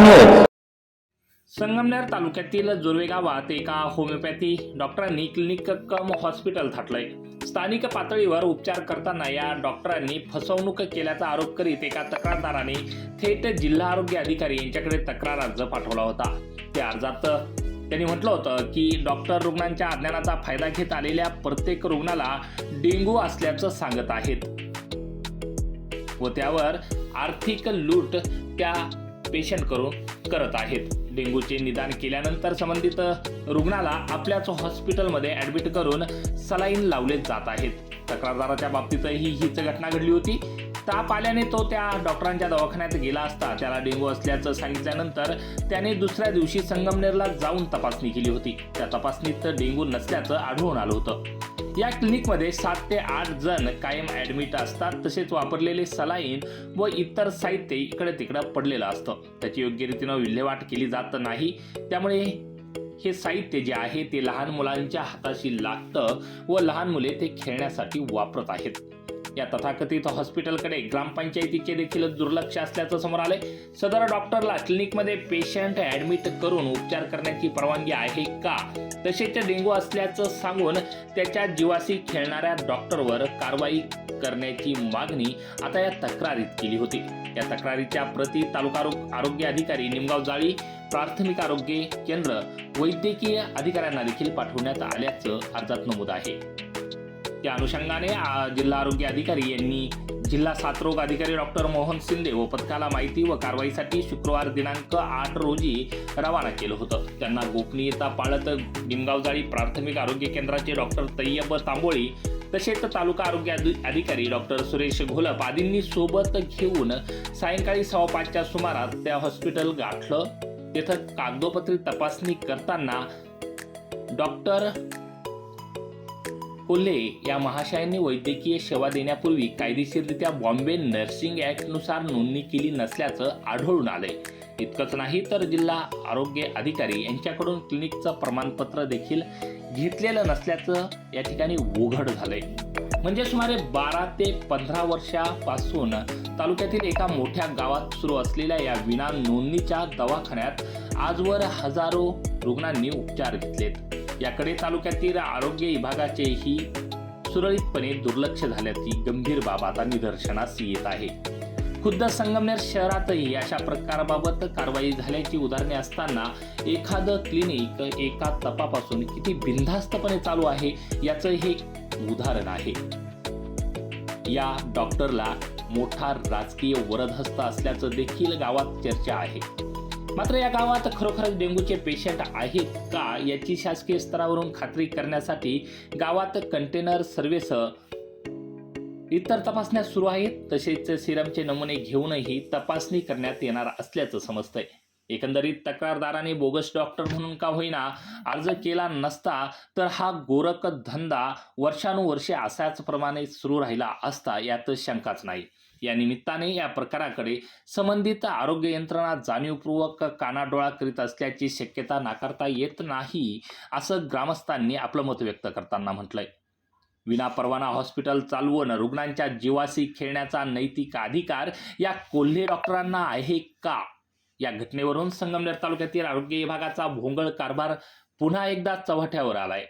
News Sangamner तालुक्यातील जुर्वे गावात एका होमिओपॅथी डॉक्टरांनी क्लिनिक कम हॉस्पिटल थाटलंय. स्थानिक पातळीवर उपचार करताना या डॉक्टरांनी फसवणूक केल्याचा आरोप करीत एका तक्रारदाराने थेट जिल्हा आरोग्य अधिकारी यांच्याकडे तक्रार अर्ज पाठवला होता. त्या अर्जात त्यांनी म्हटलं होतं की डॉक्टर रुग्णांच्या अज्ञानाचा फायदा घेत आलेल्या प्रत्येक रुग्णाला डेंगू असल्याचं सांगत आहेत. व त्यावर आर्थिक लूट त्या पेशंट करून करत आहेत. डेंग्यूचे निदान केल्यानंतर संबंधित रुग्णाला आपल्याच हॉस्पिटलमध्ये ॲडमिट करून सलाईन लावले जात आहेत. तक्रारदाराच्या बाबतीतही हीच घटना घडली होती. ताप आल्याने तो त्या डॉक्टरांच्या दवाखान्यात गेला असता. त्याला डेंग्यू असल्याचं सांगितल्यानंतर त्याने दुसऱ्या दिवशी संगमनेरला जाऊन तपासणी केली होती. त्या तपासणीत डेंग्यू नसल्याचं आढळून आलं होतं. या क्लिनिकमध्ये सात ते आठ जण कायम ॲडमिट असतात. तसेच वापरलेले सलाईन व इतर साहित्य इकडे तिकडं पडलेलं असतं. त्याची योग्य रीतीनं विल्हेवाट केली जात नाही. त्यामुळे हे साहित्य जे आहे ते लहान मुलांच्या हाताशी लागतं व लहान मुले ते खेळण्यासाठी वापरत आहेत. या तथाकथित हॉस्पिटलकडे ग्रामपंचायतीचे देखील दुर्लक्ष असल्याचं समोर आलंय. सदर डॉक्टरला क्लिनिकमध्ये पेशंट ॲडमिट करून उपचार करण्याची परवानगी आहे का? तसेच डेंगू असल्याचं सांगून त्याच्या जीवाशी खेळणाऱ्या डॉक्टरवर कारवाई करण्याची मागणी आता या तक्रारीत केली होती. या तक्रारीच्या प्रति तालुका आरोग्य अधिकारी निमगाव जाळी प्राथमिक आरोग्य केंद्र वैद्यकीय अधिकाऱ्यांना देखील पाठवण्यात आल्याचं अर्जात नमूद आहे. त्या अनुषंगाने जिल्हा आरोग्य अधिकारी यांनी जिल्हा साथरोग अधिकारी डॉक्टर मोहन शिंदे व पथकाला माहिती व कारवाईसाठी शुक्रवार दिनांक आठ रोजी रवाना केलं होतं. त्यांना गोपनीयता पाळत निमगावजाळी प्राथमिक आरोग्य केंद्राचे डॉक्टर तय्यब तांबोळी तसेच तालुका आरोग्य अधिकारी डॉक्टर सुरेश घोलप आदींनी सोबत घेऊन सायंकाळी सव्वा पाचच्या सुमारास त्या हॉस्पिटल गाठलं. तेथं कागदोपत्री तपासणी करताना डॉक्टर कोल्हे या महाशयांनी वैद्यकीय सेवा देण्यापूर्वी कायदेशीररित्या बॉम्बे नर्सिंग ॲक्टनुसार नोंदणी केली नसल्याचं आढळून आलंय. इतकंच नाही तर जिल्हा आरोग्य अधिकारी यांच्याकडून क्लिनिकचं प्रमाणपत्र देखील घेतलेलं नसल्याचं या ठिकाणी उघड झालंय. म्हणजे सुमारे बारा ते पंधरा वर्षापासून तालुक्यातील एका मोठ्या गावात सुरू असलेल्या या विना नोंदणीच्या दवाखान्यात आजवर हजारो रुग्णांनी उपचार घेतलेत. याकडे तालुक्यातील आरोग्य विभागाचेही सुरळीतपणे दुर्लक्ष झाल्याची गंभीर बाब आता निदर्शनास येत आहे. खुद्द संगमनेर शहरातही अशा प्रकाराबाबत कारवाई झाल्याची उदाहरणे असताना एखादं क्लिनिक एका तपापासून किती बिनधास्तपणे चालू आहे याचं हे उदाहरण आहे. या डॉक्टरला मोठा राजकीय वरदहस्त असल्याचं देखील गावात चर्चा आहे. मात्र या गावात खरोखरच डेंग्यूचे पेशंट आहेत का याची शासकीय स्तरावरून खात्री करण्यासाठी गावात कंटेनर सर्व्हेसह इतर तपासण्या सुरू आहेत. तसेच सिरमचे नमुने घेऊनही तपासणी करण्यात येणार असल्याचं समजतंय. एकंदरीत तक्रारदाराने बोगस डॉक्टर म्हणून का होईना अर्ज केला नसता तर हा गोरख धंदा वर्षानुवर्षे असाच प्रमाणे सुरू राहिला असता यात शंकाच नाही. या निमित्ताने या प्रकाराकडे संबंधित आरोग्य यंत्रणा जाणीवपूर्वक कानाडोळा करीत असल्याची शक्यता नाकारता येत नाही असं ग्रामस्थांनी आपलं मत व्यक्त करताना म्हटलंय. विनापरवाना हॉस्पिटल चालवून रुग्णांच्या जीवाशी खेळण्याचा नैतिक अधिकार या कोल्हे डॉक्टरांना आहे का? या घटनेवरून संगमनेर तालुक्यातील आरोग्य विभागाचा भोंगळ कारभार पुन्हा एकदा चव्हाट्यावर आलाय.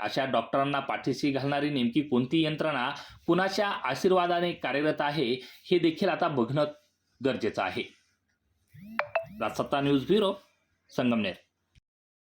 अशा डॉक्टरांना पाठीशी घालणारी नेमकी कोणती यंत्रणा कुणाच्या आशीर्वादाने कार्यरत आहे हे देखील आता बघणं गरजेचं आहे. Rajsatta news bureau Sangamner.